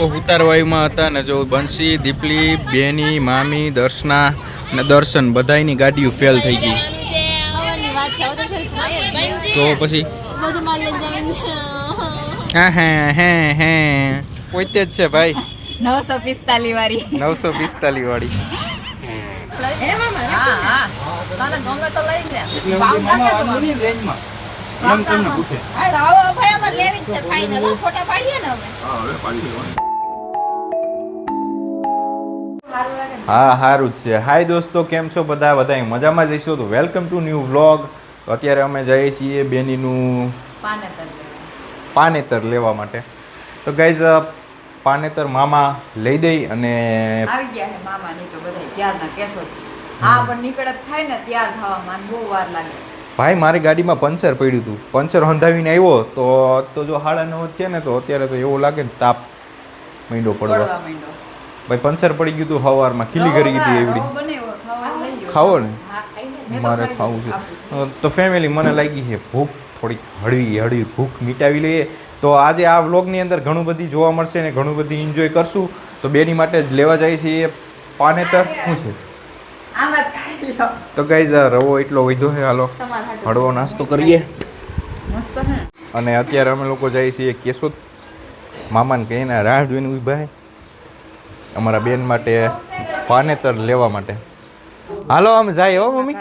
ઉતારવાયુમાં હતા ને જો બંસી દીપલી બેની મામી દર્શના ને દર્શન બધાની ગાડીઓ ફેલ થઈ ગઈ. તો પછી? હા હા હા હા. પોતે જ છે ભાઈ. નવસો પિસ્તાલીસ વાળી. નવસો પિસ્તાલીસ વાળી. હા હા તને ગમે તો લઈ લે. ભાવ નાખે તો વાંધો. ભાઈ અમારે લેવી જ છે ફાઇનલ ફોટા પાડીએ ને અમે. હા સારું જ છે. હાય દોસ્તો કેમ છો બધા? બધા મજામાં જઈશું તો વેલકમ ટુ ન્યૂ વ્લોગ અત્યારે અમે જઈએ છીએ બેનીનું પાનેતર પાનેતર લેવા માટે. તો ગાઈઝ પાનેતર મામા લઈ દઈ અને આવી ગયા છે મામા નહીં તો બધા ત્યારના કેસો આ પણ નીકળત થાય ને ત્યાર થવામાં બહુ વાર લાગે. ભાઈ મારી ગાડીમાં પંચર પડ્યું હતું. પંચર હંધાવીને આવ્યો તો તો જો હાડા નવ છે ને તો અત્યારે તો એવું લાગે ને તાપ મીંડો પડવા ભાઈ પંચર પડી ગયું હતું સવારમાં ખીલી કરી ગઈ હતી એવડી. ખાવા ને? મારે ખાવું છે. તો ફેમિલી મને લાગી છે ભૂખ થોડીક હળવી હળવી ભૂખ મિટાવી લઈએ. તો આજે આ વ્લોગની અંદર ઘણું બધી જોવા મળશે ને ઘણું બધી એન્જોય કરશું. તો બેની માટે જ લેવા જાય છે એ પાનેતર. શું છે? આમ જ ખાઈ લ્યો તો ગાઈઝ રવો એટલો વધ્યો છે હાલો. હળવો નાસ્તો કરીએ. મસ્ત હે અને અત્યારે અમે લોકો જઈએ છીએ કેશોદ. મામાને કહીને રાહ જોઈને ઊભા છે અમારા બેન માટે પાનેતર લેવા માટે. હાલો અમે જાય હો મમ્મી.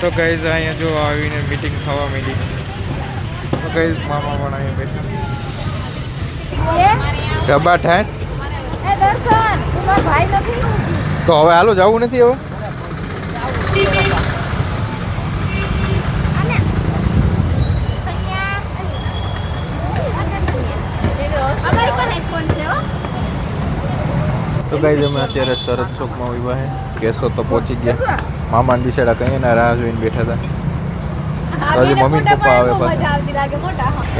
તો ગાઈઝ અહીંયા જો આવીને મીટિંગ થવા મળી તો ગાઈઝ મામા પણ અહીંયા બેઠા. ડબ્બા ઠાસ તો હવે હાલો જવું નથી હવે? તો ગાઈઝ અમે અત્યારે શરદ ચોકમાં ઊભા છે. કેસો તો પહોંચી ગયા. મામાને બિચારા કઈ ના રાહ જોઈને બેઠા હતા. હજી મમ્મી ને પપ્પા આવે પાછા.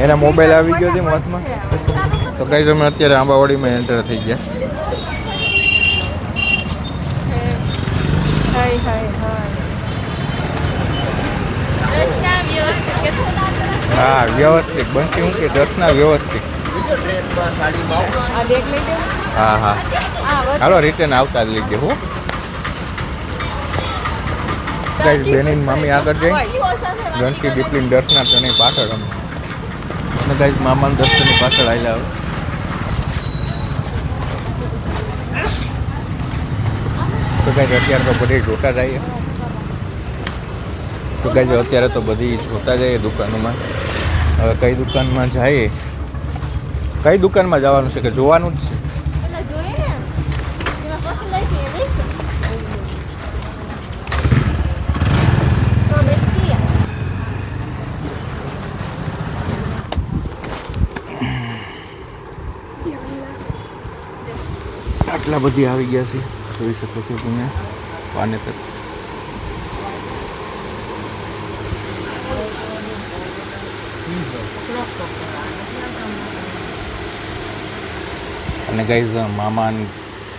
એના મોબાઈલ આવી ગયો છે હાથમાં તો ગાઈઝ અમે અત્યારે આંબાવાડીમાં એન્ટર થઈ ગયા. હાય હા, વ્યવસ્થિત. બનતી હું કે દર્શના વ્યવસ્થિત. હા હા. હાલો રિટર્ન આવતા જ ગયો હો. ગાઈઝ બેની મામી આગળ જઈ. ગણકી દીપલીન દર્શના તને પાછળ અમે. અને ગાઈઝ મામાના દર્શનની પાછળ આવેલા આવે તો કાંઈ અત્યારે તો બધી જોતા જઈએ. તો કાંઈ અત્યારે તો બધી જોતા જઈએ દુકાનોમાં. હવે કઈ દુકાનમાં જઈએ? કઈ દુકાનમાં જવાનું છે કે જોવાનું જ છે? આટલા બધી આવી ગયા છે. જોઈ શકો છો તમે. પાનેતર અને ગાઈઝ મામા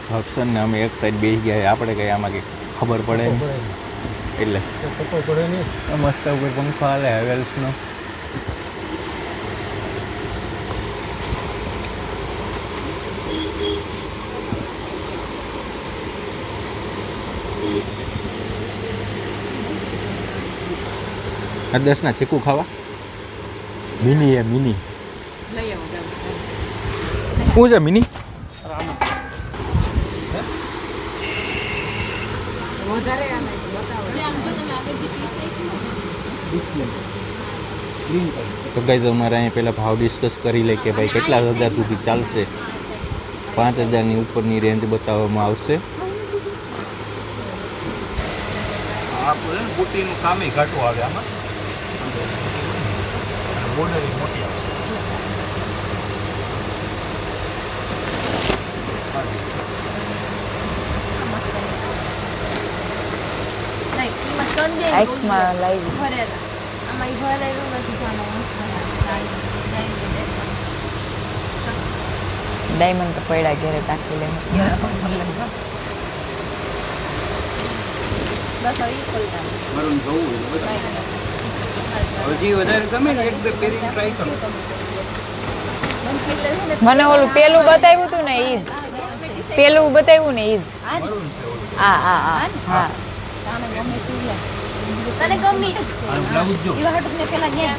ભક્ષણ ને અમે એક સાઈડ બેસી ગયા આપણે કઈ આમાં કંઈ ખબર પડે એટલે ખબર પડે નહીં. મસ્ત ઉપર પંખો હાલે હેવેલ્સનો દસના ચીકુ ખાવા? મિની એ મિની. લઈ શું છે મિની? વધારે તો બતાવો. તો ગાઈઝ અમારે અહીંયા પહેલાં ભાવ ડિસ્કસ કરી લે કે ભાઈ કેટલા હજાર સુધી ચાલશે? પાંચ હજારની ઉપરની રેન્જ બતાવવામાં આવશે. બુટીનું કામ ઘાટું આવે આમાં. બોર્ડર મોટી આવે આંખમાં લાવી ડાયમંડ તો પડ્યા ઘેરે ટાંકી લે મારું જવું હોય તો બધા હજી વધારે ગમે ને એક બે ટ્રાય કરો. મને ઓલું પેલું બતાવ્યું હતું ને ઈ જ. પેલું બતાવ્યું ને ઈ જ. આ આ આ હા તને ગમી એવા પેલા ગયા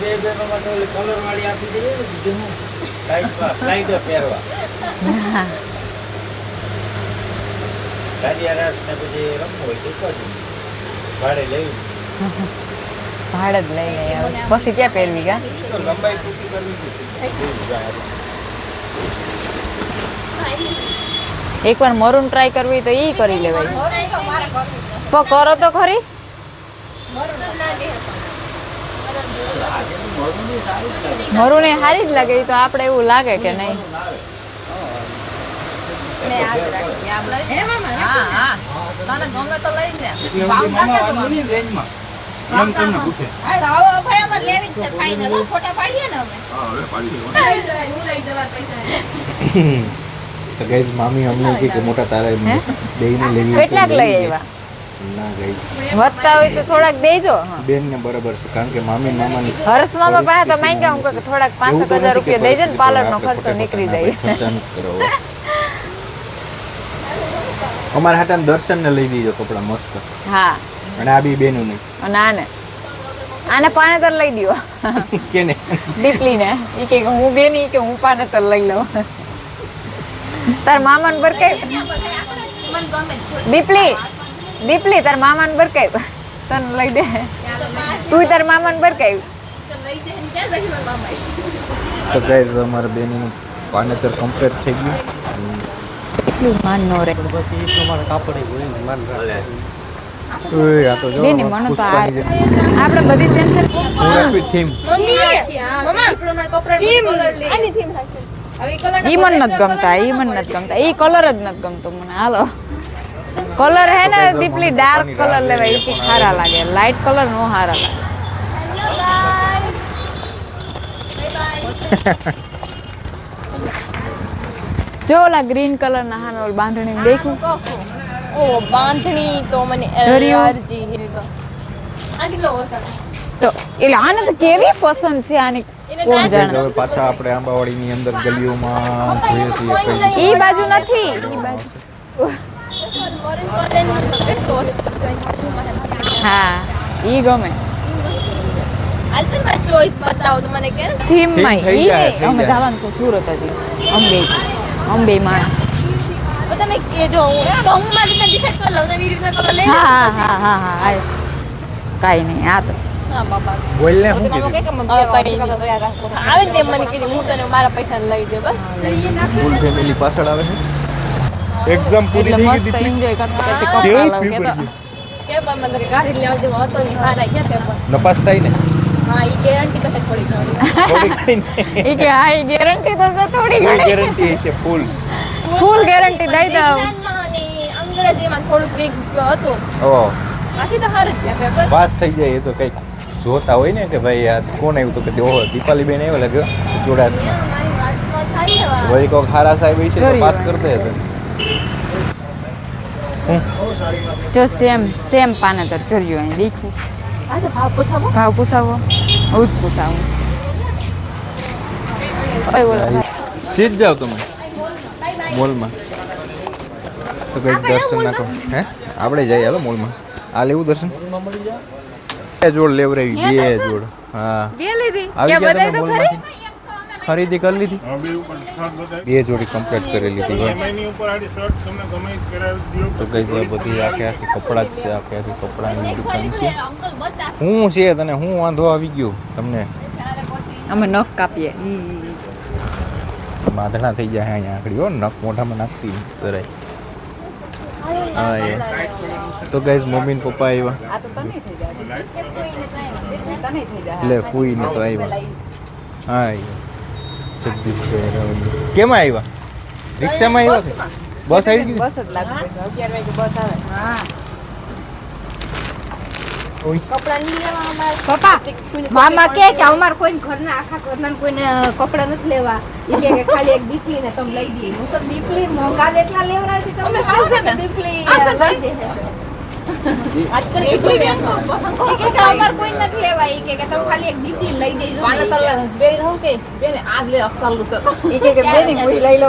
બે માટે કલર વાળી આપી દઈએ ને ભાડે લેવું ભાડે જ લઈ પછી ક્યાં પહેરવી ગા લંબાઈ પૂછી કરવી એકવાર મરૂન ટ્રાય કરવી તો એ કરી લેવાય. પણ કરો તો ખરી. મરૂન ના દે ને સારી જ લાગે તો આપણે એવું લાગે કે નહીં. મામા અમને કે મોટા તારા લેવી કેટલાક લઈ આવ્યા? ના ગઈ વધતા હોય તો થોડાક દેજો બેન ને બરાબર છે કારણ કે મામી મામા ની હર્ષ મામા પાસે તો માંગ્યા હું કે થોડાક એવું પાંસઠ તો હજાર નથી કે રૂપિયા દેજો ને પાર્લર નો ખર્ચો નીકળી જાય. અમારા હાટા દર્શન ને લઈ દીજો કપડા મસ્ત. હા. અને આ બી બેનું નહીં અને આને. આને પાનેતર લઈ દ્યો. કેને? દીપલી ને એ કે હું બેન કે હું પાનેતર લઈ લઉં. તાર મામા ને પર ગમે દીપલી! દીપલી તાર મામાને બરકાઈ તને લઈ દે. તું તાર મામાને બરકાઈ તો ગાઈઝ અમારા બેનનું પાનેતર કમ્પ્લીટ થઈ ગયું. એટલું માન નો રે ઓય, આ તો જો બેની મને તો આ પુષ્પાની જેમ. આપણે બધી સેન્સર થીમ ઈ મન નથી ગમતા ઈ મન નથી ગમતા. ઈ કલર જ નથી ગમતો મને હાલો. કલર હે ને દીપલી ડાર્ક કલર લેવાય એ સારા લાગે લાઇટ કલર નો સારા લાગે જો ઓલા ગ્રીન કલર ના હામે ઓલ બાંધણી દેખું ઓ બાંધણી તો મને હે તો એટલે આને તો કેવી પસંદ છે આની કોણ જાણે હવે પાછા આપણે આંબાવાડીની અંદર ગલીઓમાં જોઈએ છીએ એ ઈ બાજુ નથી। એ બાજુ હા ઈ ગમે. ચોઈસ બતાવો તો મને કે. થીમમાં ઈ જાય, નહીં. થઈ અમે જવાનું છે સુરત હજી અંબે. અંબે માણા તમે કેજો હું હું મારી રીતે ડિસાઈડ કરી લઉં તમે રીતે તમે લઈ હા હા હા હા હા નહીં આ તો. હા કીધું. આવે ને મને કીધું હું તને મારા પૈસા લઈ દે બસ. ફૂલ ફેમિલી પાછળ આવે છે. એક્ઝામ પૂરી થઈ ગઈ એન્જોય કરતા કેવી? પડી કે પણ મને ગાડી લેવા જેવો હતો ને હારા ગયા તે પણ. નપાસ થાય ને. હા એ ગેરંટી તો થોડી ઘણી. થોડી કઈ નહીં. ઈ કે હા ઈ ગેરંટી તો થોડી ઘણી. ગેરંટી છે ફૂલ ફૂલ ગેરંટી દઈ દઉં. અંગ્રેજીમાં થોડુંક વીક હતું. ઓ. બાકી તો સારું જ ગયા પેપર પાસ થઈ જાય એ તો કંઈક જોતા હોય ને કે ભાઈ આ કોણ આવ્યું તો કે ઓહો દીપાલી બેન આવ્યો લાગ્યો ચોડાસમાં. વળી હારા સાહેબ છે પાસ કરતા કરી દે તો. હું જો સેમ સેમ પાનેતર ચર્યું અહીં દેખું ભાવ પૂછાવો? ભાવ પૂછાવો. સીધ જાઓ તમે. મોલમાં. તો કંઈક દર્શન ના કરો હે? આપણે જઈએ હાલો મોલમાં. આ લેવું દર્શન? બે જોડ લેવરાવી બે જોડ. હા. બે લીધી? બધાય તો ખરી? ખરીદી કરી લીધી. બે જોડી કમ્પ્લીટ કરી લીધી હોય. તો કઈ છે બધી આખે આખી કપડાં જ છે આખે આખી કપડાની દુકાન છે. હું છે તને હું વાંધો આવી ગયો તમને? અમે નખ કાપીએ. માધણા થઈ જાય અહીંયા આંકડી હો નખ મોઢામાં નાખતી તરાય હા એ. તો ગાઈઝ મમ્મી ને પપ્પા આવ્યા. આ તો તને થઈ જાય તને થઈ જાય એટલે ફૂઈ ને તો આવ્યા. હા એ કેમાં આવ્યા રિક્ષામાં આવ્યા બસ આવી ગઈ બસ જ લાગુ અગિયાર વાગે બસ આવે. કપડાં નહીં લેવા અમારે? પપ્પા મામા કે કે અમાર કોઈ ઘરના આખા ઘરના કોઈને કપડા નથી લેવા. કે ખાલી એક દીકરી ને તમે લઈ દઈએ. હું તો દીકરી મોંઘા જેટલા લેવરાય છે તમે દીકરી લઈ દે આજકાલ કે કે કે અમાર કોઈ નથી કે કે તમે ખાલી એક દીકરી લઈ દેજો બેન હું કે. કે કે બેની કોઈ લઈ લો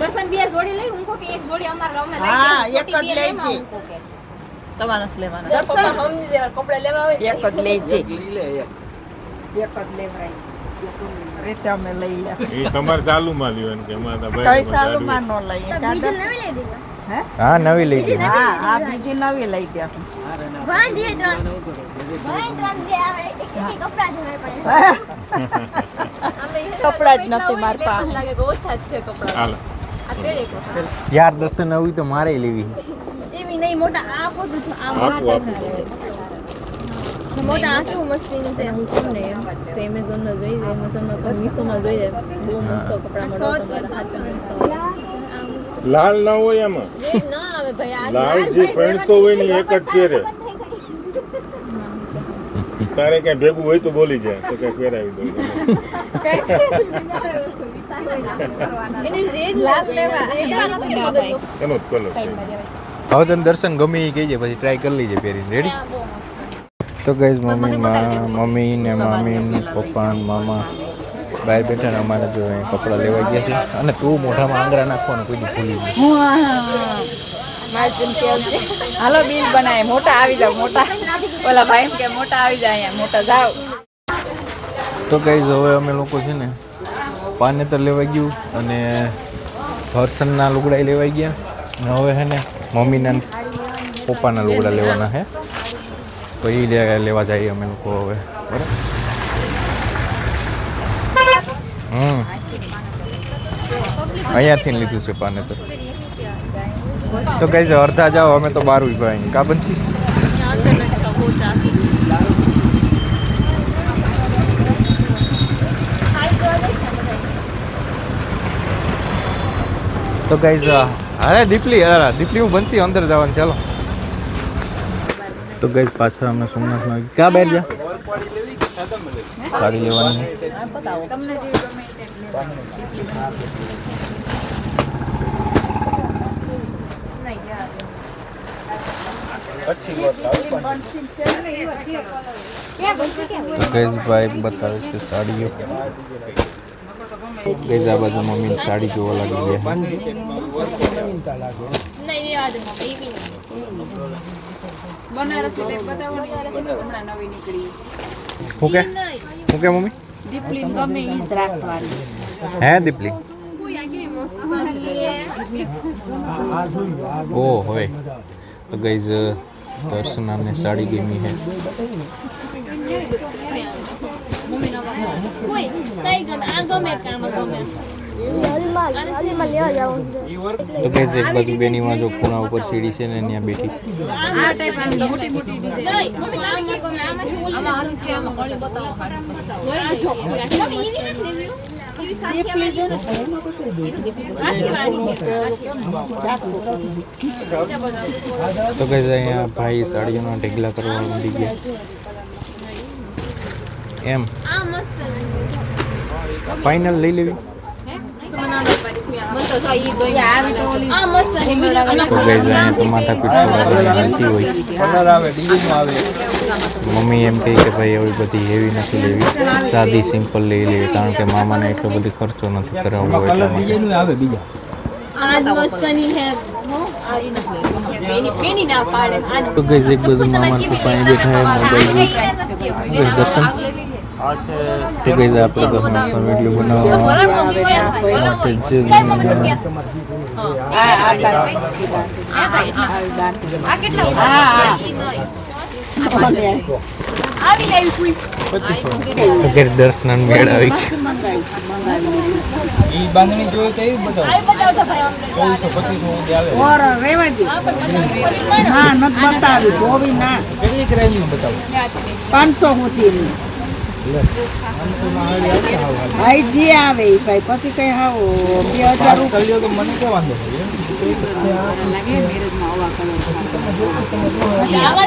દર્શન બે જોડી લઈ હું કહું કે એક જોડી અમાર અમે લઈ હા, દઈએ. એક જ લઈ લેવા છે. હું કહું કે. તમારે નથી લેવાના. દર્શન? સમજી જાય કપડા લેવા આવે એક જ લઈ છે એક જ લેવરાય. રીતે અમે લઈ લે. એ તમારે ચાલુમાં એમ કે અમારે ભાઈ કઈ ભાઈ સાલુમાં ન લઈએ. કાં હા? નવી લઈ ગઈ હા આ બીજી નવી લઈ દે કપડા જ નથી માર પાસે. લાગે કે ઓછા જ છે કપડા. હાલો. એક. યાર દર્શન આવી તો મારે લેવી. એવી નહીં મોટા આ બધું આ મોટા મોટા આ કેવું મસ્તીનું છે હું કહું ને તો એમેઝોન નો જોઈ જાય એમેઝોન નો તો મીશો નો જોઈ જાય બહુ મસ્ત કપડા મળે તમારા હાચા મસ્ત લાલ ના હોય એમાં રેડ ના આવે ભાઈ આ લાલ જે પહેરતો હોય ને એક જ પહેરે તારે કઈ ભેગું હોય તો બોલી જાય તો કઈ પહેરાવી દઉં એને જ કલર હવે તને દર્શન ગમે એ કહેજે પછી ટ્રાય કરી લેજે પહેરીને રેડી તો ગઈશ મમ્મી મમ્મી ને મામી પપ્પા ને મામા. બહાર બેઠા ને અમારે જો અહીંયા કપડાં લેવા ગયા છે. અને તું મોઢામાં આંગળા નાખવાનું કોઈ ભૂલી ગઈ હાલો બિલ બનાય. મોટા આવી જાવ મોટા. ઓલા ભાઈ કે મોટા આવી જાય અહીંયા. મોટા જાવ તો કઈ હવે અમે લોકો છે ને પાનેતર લેવા ગયું અને હર્ષનના લુગડા લેવાઈ ગયા. અને હવે હે ને મમ્મીના પપ્પાના લુગડા લેવાના છે તો એ લેવા જઈએ અમે લોકો હવે. બરાબર? હમ. અહીંયાથી લીધું છે પાનેતર તો કઈ છે, અડધા જાઓ, અમે તો બાર ઊભા અહીં કા બનશી તો તો ગાઈઝ અરે દીપલી અરે દીપલી, હું બનશી અંદર જવાનું, ચાલો. તો ગાઈઝ પાછા અમે સોમનાથમાં આવી ક્યાં બેર જા સાડી લેવાની છે. તો ગઈઝ ભાઈ બતાવે છે સાડીઓ ગઈઝ આ બાજુ મમ્મી સાડી જોવા લાગી ગયા બનારસી ટાઈપ બતાવો ને હમણાં નવી નીકળી. હું કે નહીં. હું મમ્મી? દીપલી ગમે ઈ જ રાખવાની. હે દીપલી? કોઈ આ કેવી મસ્ત છે ઓ હોય તો ગઈઝ દર્શનાને સાડી ગમી છે કોઈ કઈ ગમે આ ગમે કામ ગમે. એક બાજુ બેનીમાં જો ખૂણા ઉપર સીડી છે ને ત્યાં બેઠી કે જો તો ગઈઝ અહીંયા ભાઈ સાડીઓના ઢેગલા કરવા માંડી ગયા. એમ. ફાઈનલ ફાઇનલ લઈ લેવી. મમ્મી એમ કહે કે ભાઈ એવી બધી હેવી નથી લેવી સાદી સિમ્પલ લઈ લેવી કારણ કે મામાને એટલો બધી ખર્ચો નથી કરાવવો એટલા માટે આ જ મસ્તની હે બેની બેની ના પાડે આ તો ગઈઝ એક બાજુ મામા ને પપ્પા અહીં બેઠા હે મોબાઈલ ગઈઝ દર્શન તો ગઈઝ આપણે તો હમણાં વીડિયો બનાવવા? માટે જે ઘેર દર્શન મેળ આવી. દે. બતાવી. પાંચસો સુધી ભાઈ જે આવે ભાઈ પછી કઈ હાવ બે હજાર તો મને કે વાંધો આવા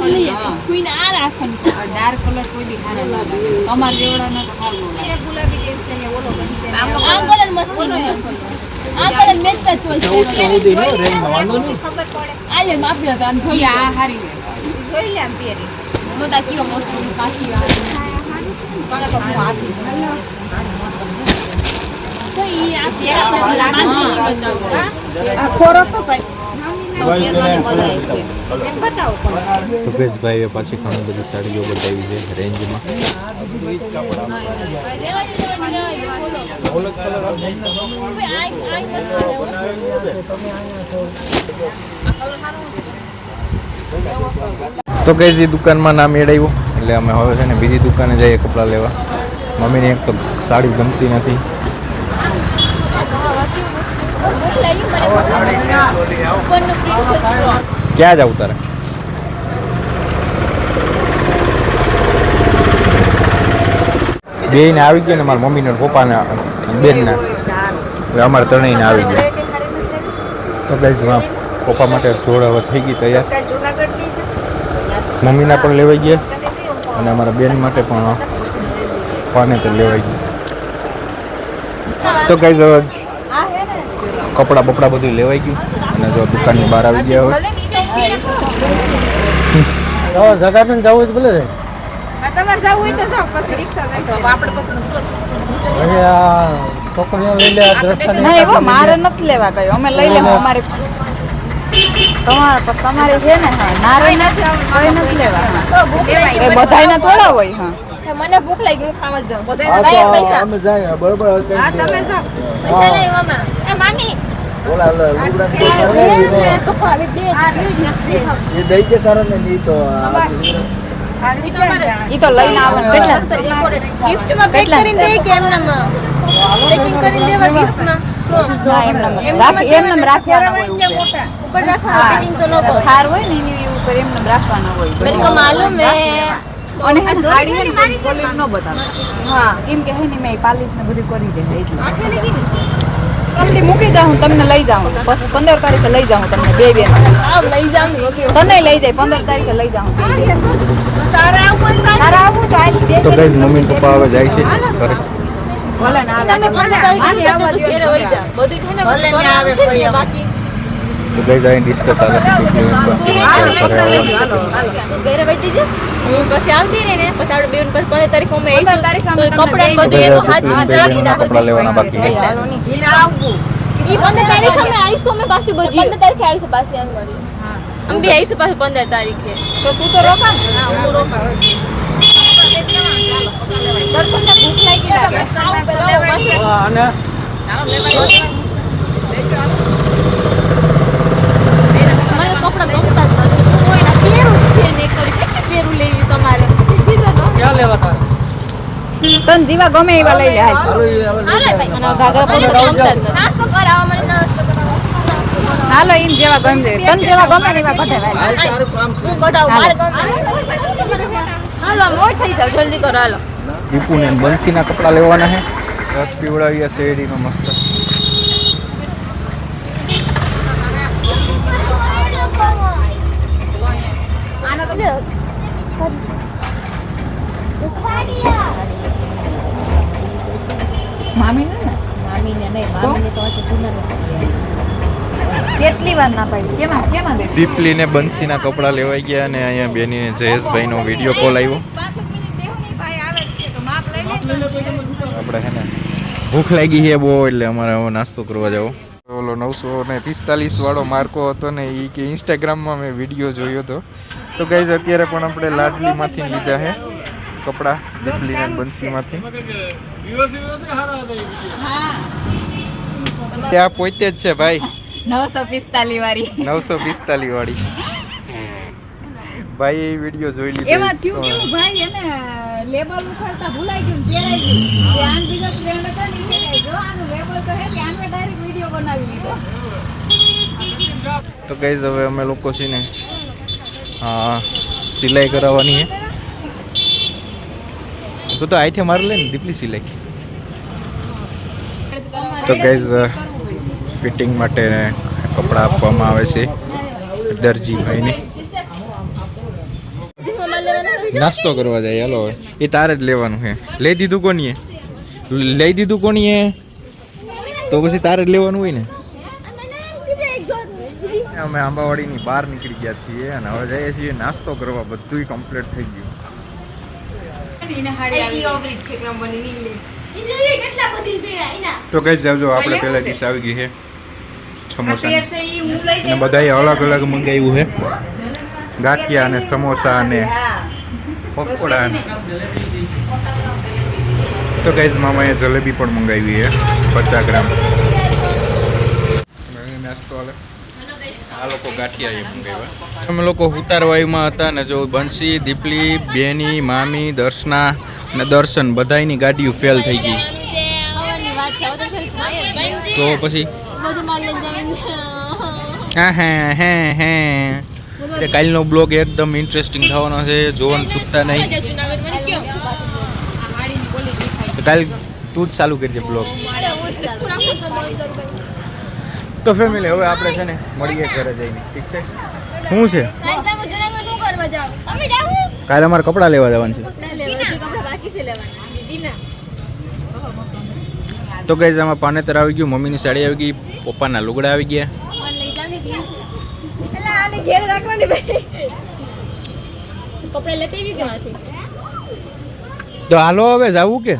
બધી ખબર પડે. જોઈ લે. આમ પહેરી. નોતા કયો મસ્ત પાછી કોને તો હું હાથી તો ઈ આ ત્યારે લાગે હા. આ ખોરો તો ભાઈ. એમ બતાવો પણ. તો ભાઈ પાછી ઘણી બધી સાડીઓ બતાવી છે રેન્જમાં. તો કઈ દુકાનમાં નામ એડાવ્યું એટલે અમે હવે છે ને બીજી દુકાને જઈએ કપડાં લેવા. મમ્મીને એક તો સાડી ગમતી નથી. ક્યાં જાવ તારે? બેન આવી ગયા ને મારા મમ્મીને ને પપ્પાને બેનના. હવે અમારે ત્રણેયને આવી ગયા. તો કઈ પપ્પા માટે જોડ હવે થઈ ગઈ તૈયાર. મમ્મીના પણ લેવાઈ ગયા. અને અમારા બેન માટે પણ પાને તો લેવાઈ ગયું તો કઈ હવે કપડાં બપડા બધું લેવાઈ ગયું. અને જો દુકાનની બહાર આવી ગયા હવે જગાટન જવું જ ભલે તમારે હોય તો આ છોકરીઓ લઈ લે દ્રષ્ટા મારે નથી લેવા કયો અમે લઈ લેવા અમારે તમારે તમારે છે ને હા મારે નથી નથી લેવા એ બધાયના થોડા હોય હા. મને ભૂખ લાગી હું ખાવા જાઉં. હા પૈસા. અમે જાય બરોબર હા તમે જાઓ. પૈસા નહીં મામા. એ મામી કેટલા? ગિફ્ટમાં પેક કરીને દે કે એમનામાં? પેકિંગ કરીને દેવા ગિફ્ટમાં શું ના એમને રાખવાના હોય માલુમ ને ન બતાવે. હા કેમ કે હે ને મેં પાલિશ ને બધું કરી દે એટલે. મૂકી જાઉં તમને લઈ જાઉં. બસ પંદર તારીખે લઈ જાઉં તમને બે બે લઈ જાઉં. તને લઈ જાય પંદર તારીખે લઈ જાઉં. તારા આવું તારા આવું તો ગાઈઝ મમ્મી પપ્પા હવે જાય છે. કરે ભલે ના તમે તારીખે બધું તું ઘેરે વઈ જા. બધું થઈને બધું છે બાકી. તો કઈ જાય ડિસ્કસ આગળ ઘરે તું ઘરે વઈ જજે. હું પછી આવતી રહી ને પછી આપણે બેન પછી પંદર તારીખ અમે આવીશું તો અમે કપડાં બધું એ તો હાથ કપડાં લેવાના બાકી ઈ પંદર તારીખે અમે આવીશું અમે પાછું બધું. પંદર તારીખે આવીશું પાછું એમ કરી. અમે બી આવીશું પાછું પંદર તારીખે. તો તું તો રોકા હા હું રોકાવ દર્શનને અને જીવા ગમે એવા લઈ લે હાલ ઈન જેવા ગમે તન જેવા ગમે એવા કઢે ભાઈ હાલો મોટ થઈ જાવ જલ્દી કરો હાલો. દીપુને બંસીના કપડાં લેવાના છે. રસ પીવડાવીએ શેરડીનો મસ્ત. મામીને નહીં મામીને તો હજી પુનર કેટલી વાર ના પાડી? કેમાં કેમાં દીપલીને બંસીના કપડાં લેવાઈ ગયા અને અહીંયા બેનીને જયેશભાઈનો વીડિયો કોલ આવ્યો. આપણે હે ને ભૂખ લાગી છે બહુ એટલે અમારે હવે નાસ્તો કરવા જવો. ઓલો નવસો ને પિસ્તાલીસ વાળો માર્કો હતો ને એ કે ઇન્સ્ટાગ્રામમાં મેં વીડિયો જોયો હતો. તો ગાઈઝ અત્યારે પણ આપણે લાડલીમાંથી લીધા છે કપડાં દીપલી ને બંસીમાંથી. ત્યાં પોતે જ છે ભાઈ. નવસો પિસ્તાલીસ વાળી. નવસો પિસ્તાલીસ વાળી. ભાઈ એ વીડિયો જોઈ લીધો. એમાં થયું કેવું ભાઈ એને? લેબલ ઉખાડતા ભૂલાઈ ગયું પહેરાઈ ગયું. ધ્યાન બીજો ફ્રેન્ડ હતા ને એ જો આનું લેબલ તો હે ધ્યાન આને ડાયરેક્ટ વીડિયો બનાવી લીધો. તો ગાઈઝ હવે અમે લોકો છે ને સિલાઈ કરાવવાની છે તું તો આઈથી મારી લે ને, દીપલી સિલાઈ. તો ગઈઝ ફિટિંગ માટે કપડાં આપવામાં આવે છે દરજી ભાઈને નાસ્તો કરવા જાય હાલો એ તારે જ લેવાનું છે. લઈ દીધું કોનીએ? લઈ દીધું કોનીએ? તો પછી તારે જ લેવાનું હોય ને? અમે આંબાવાડીની બહાર નીકળી ગયા છીએ અને હવે જઈએ છીએ નાસ્તો કરવા. બધુંય કમ્પ્લીટ થઈ ગયું. તો કઈ જાવજો આપણે પહેલા ડીશ આવી ગઈ છે. સમોસા. અને બધાએ અલગ અલગ મંગાવ્યું છે. ગાંઠિયા અને સમોસા અને પકોડા તો ગાઈઝ મામાએ જલેબી પણ મંગાવી છે પચાસ ગ્રામ. નાસ્તો હાલે આ લોકો ગાંઠિયા મંગાવ્યા. અમે લોકો ઉતારવાયુમાં હતા ને જો બંસી દીપલી બેની મામી દર્શના ને દર્શન બધાયની ગાડીઓ ફેલ થઈ ગઈ. તો પછી? હા હા હા હા. એટલે કાલનો બ્લોગ એકદમ ઇન્ટરેસ્ટિંગ થવાનો છે જોવાનું ચૂકતા નહીં. તો કાલ તું જ ચાલુ કરજે બ્લોગ. તો ફેમિલી હવે આપણે છે ને મળીએ ઘરે જઈને ઠીક છે? શું છે? કાલે અમારે કપડાં લેવા જવાનું છે. તો કઈ આમાં પાનેતર આવી ગયું મમ્મીની સાડી આવી ગઈ પપ્પાના લુગડા આવી ગયા. કપડા લેતી આવી કે નથી તો હાલો હવે જાવું કે?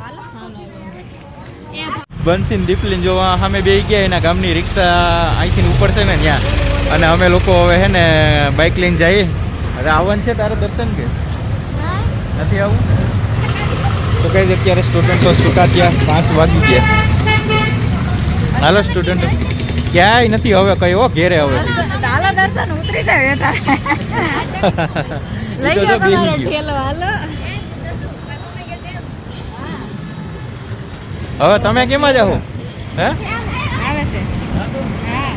બંસીન દીપલીન જોવા સામે બે ગયા એના ગામની રિક્ષા અહીંથી ઉપર છે ને ત્યાં. અને અમે લોકો હવે હે ને બાઇક લઈને જઈએ. અરે આવવાનું છે તારે દર્શન કે? નથી આવું? તો કઈ અત્યારે સ્ટુડન્ટો છૂટા ત્યાં પાંચ વાગી ગયા. હાલો સ્ટુડન્ટ ક્યાંય નથી હવે કઈ હો ઘેરે હવે. દર્શન ઉતરી જાય બેટા. લઈ ગયો તમારો. ઠેલો હાલો. હવે તમે કેમાં જાઓ હે? આવે છે. હા.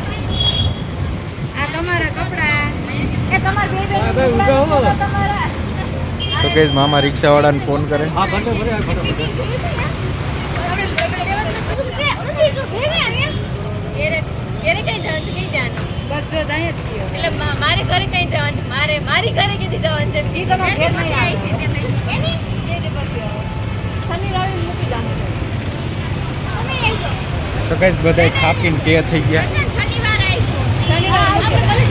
આ તમારા કપડા. એ તમારા બે બે તમારા. તો કે મામા રિક્ષાવાળાને ફોન કરે. એને કઈ જવાનું છે કઈ જવાનું બસ જો જાય જ છીએ એટલે મારે ઘરે કઈ જવાનું છે? મારે મારી ઘરે કીધી જવાનું છે? ઈ તમારા ઘેર નહીં આવે. એની? બે દી પછી આવે. શનિ રવિ મૂકી જાનું તો કઈ બધા થાકીને કે થઈ ગયા? શનિવાર આવીશું. શનિ રવિ મૂકી